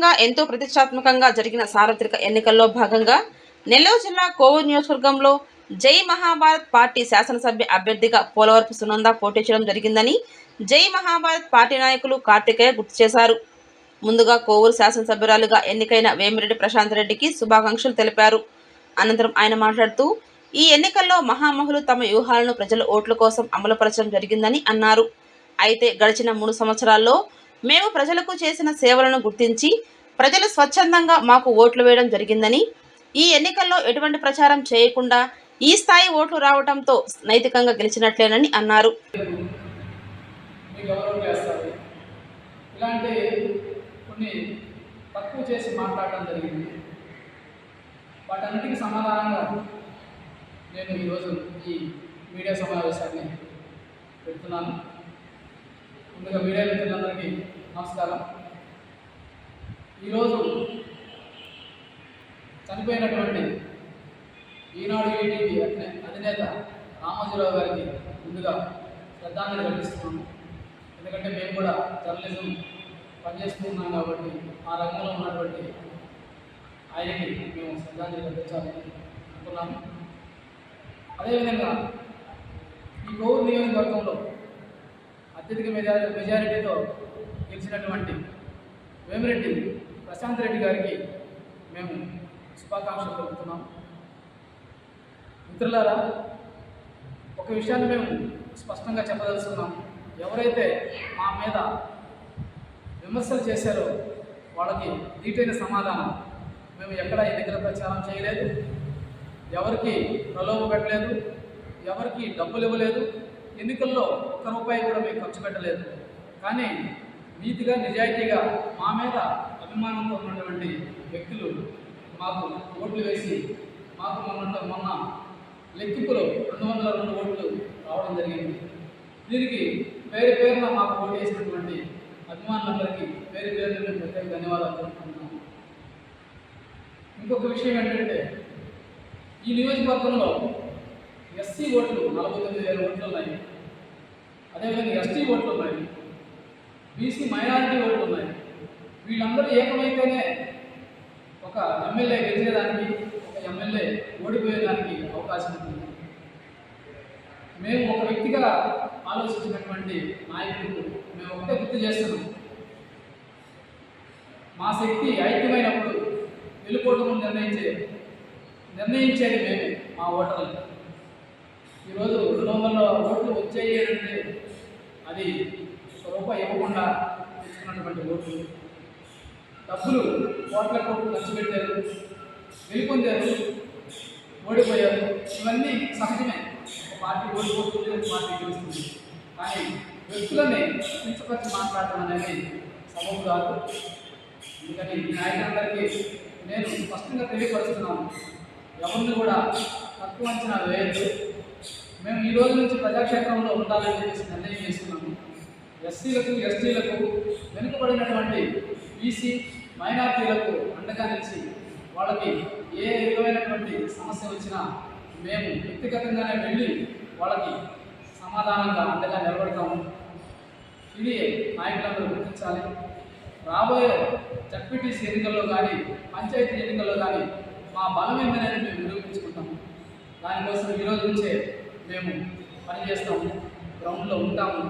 దేశవ్యాప్తంగా ఎంతో ప్రతిష్టాత్మకంగా జరిగిన సార్వత్రిక ఎన్నికల్లో భాగంగా నెల్లూరు జిల్లా కోవూరు నియోజకవర్గంలో జై మహాభారత్ పార్టీ శాసనసభ్య అభ్యర్థిగా పోలవరపు సునంద పోటీ చేయడం జరిగిందని జై మహాభారత్ పార్టీ నాయకులు కార్తికేయ గుర్తు చేశారు. ముందుగా కోవూరు శాసనసభ్యురాలుగా ఎన్నికైన వేమిరెడ్డి ప్రశాంత్ రెడ్డికి శుభాకాంక్షలు తెలిపారు. అనంతరం ఆయన మాట్లాడుతూ ఈ ఎన్నికల్లో మహామహులు తమ వ్యూహాలను ప్రజల ఓట్ల కోసం అమలుపరచడం జరిగిందని అన్నారు. అయితే గడిచిన మూడు సంవత్సరాల్లో మేము ప్రజలకు చేసిన సేవలను గుర్తించి ప్రజలు స్వచ్ఛందంగా మాకు ఓట్లు వేయడం జరిగిందని ఈ ఎన్నికల్లో ఎటువంటి ప్రచారం చేయకుండా ఈ స్థాయి ఓట్లు రావడంతో నైతికంగా గెలిచినట్లేనని అన్నారు. మీకు ఇలాంటి కొన్ని తక్కువ చేసి మాట్లాడడం జరిగింది. వాటన్నిటికీ సమాధానంగా నేను ఈరోజు ఈ మీడియా సమావేశాన్ని పెడుతున్నాను. ముందుగా మీడియా మిత్రులందరికీ నమస్కారం. ఈరోజు చనిపోయినటువంటి ఈనాడు ఏటీవీ అధినే- అధినేత రామోజీరావు గారికి ముందుగా శ్రద్ధాంజలి ఘటిస్తున్నాము ఎందుకంటే మేము కూడా జర్నలిజం పనిచేస్తున్నాం కాబట్టి ఆ రంగంలో ఉన్నటువంటి ఆయనకి మేము శ్రద్ధాంజలి ఘటించాలని అనుకున్నాము. అదేవిధంగా ఈ కోవూరు నియోజకవర్గంలో అత్యధిక మెజారి మెజారిటీతో గెలిచినటువంటి వేమిరెడ్డి ప్రశాంత్ రెడ్డి గారికి మేము శుభాకాంక్షలు తెలుపుతున్నాం. మిత్రులారా ఒక విషయాన్ని మేము స్పష్టంగా చెప్పదలుచుకున్నాం. ఎవరైతే మా మీద విమర్శలు చేశారో వాళ్ళకి దీటైన సమాధానం మేము ఎక్కడ ఎన్నికల ప్రచారం చేయలేదు. ఎవరికి ప్రలోభ పెట్టలేదు ఎవరికి డబ్బులు ఇవ్వలేదు ఎన్నికల్లో ఒక్క రూపాయి కూడా మేము ఖర్చు పెట్టలేదు. కానీ నీతిగా నిజాయితీగా మా మీద అభిమానంతో ఉన్నటువంటి వ్యక్తులు మాకు ఓట్లు వేసి మాకు మొన్న మొన్న లెక్కింపులో రెండు వందల రెండు ఓట్లు రావడం జరిగింది. దీనికి పేరు పేరున మాకు ఓటు వేసినటువంటి అభిమానులందరికీ పేరు పేరున మేము ప్రత్యేక ధన్యవాదాలు తెలుపుకుంటున్నాము. ఇంకొక విషయం ఏంటంటే ఈ నియోజకవర్గంలో ఎస్సీ ఓట్లు నలభై తొమ్మిది వేల ఓట్లు ఉన్నాయి. అదేవిధంగా ఎస్టీ ఓట్లు ఉన్నాయి. బీసీ మైనారిటీ ఓట్లు ఉన్నాయి. వీళ్ళందరూ ఏకమైతేనే ఒక ఎమ్మెల్యే గెలిచేదానికి ఒక ఎమ్మెల్యే ఓడిపోయేదానికి అవకాశం ఉంటుంది మేము ఒక వ్యక్తిగా ఆలోచించినటువంటి నాయకులు మేము ఒకటే గుర్తు చేస్తున్నాం. మా శక్తి ఐక్యమైనప్పుడు వెళ్ళిపోవటం నిర్ణయించే నిర్ణయించేది మేమే మా ఓటర్లు. ఈరోజు కుటుంబంలో ఓట్లు వచ్చాయి అంటే అది ఒక రూపాయి ఇవ్వకుండా తెచ్చుకున్నటువంటి ఓట్లు. డబ్బులు కోట్ల కోట్లు ఖర్చు పెట్టారు వెళ్ళిపొందారు ఓడిపోయారు. ఇవన్నీ సహజమే. పార్టీ ఓడిపోతుంది పార్టీ గెలుస్తుంది. కానీ వ్యక్తులని కించపరిచి మాట్లాడటం అనేది సబబు కాదు. అందుకని ఈ నాయకులందరికీ నేను స్పష్టంగా తెలియపరుస్తున్నాను. ఎవరిని కూడా తక్కువ అంచనా వేయద్దు. మేము ఈ రోజు నుంచి ప్రజాక్షేత్రంలో ఉండాలని చెప్పేసి నిర్ణయం చేసుకున్నాము ఎస్సీలకు ఎస్టీలకు వెనుకబడినటువంటి బీసీ మైనార్టీలకు అండగా నిలిచి వాళ్ళకి ఏ విధమైనటువంటి సమస్య వచ్చినా మేము వ్యక్తిగతంగానే వెళ్ళి వాళ్ళకి సమాధానంగా అండగా నిలబడతాము. ఇది నాయకులందరూ గుర్తించాలి. రాబోయే జడ్పీటీసీ ఎన్నికల్లో కానీ పంచాయతీ ఎన్నికల్లో కానీ మా బలం ఏంటనేది మేము నిరూపించుకుంటాము. దానికోసం ఈరోజు నుంచే మేము పనిచేస్తాము గ్రౌండ్లో ఉంటాము.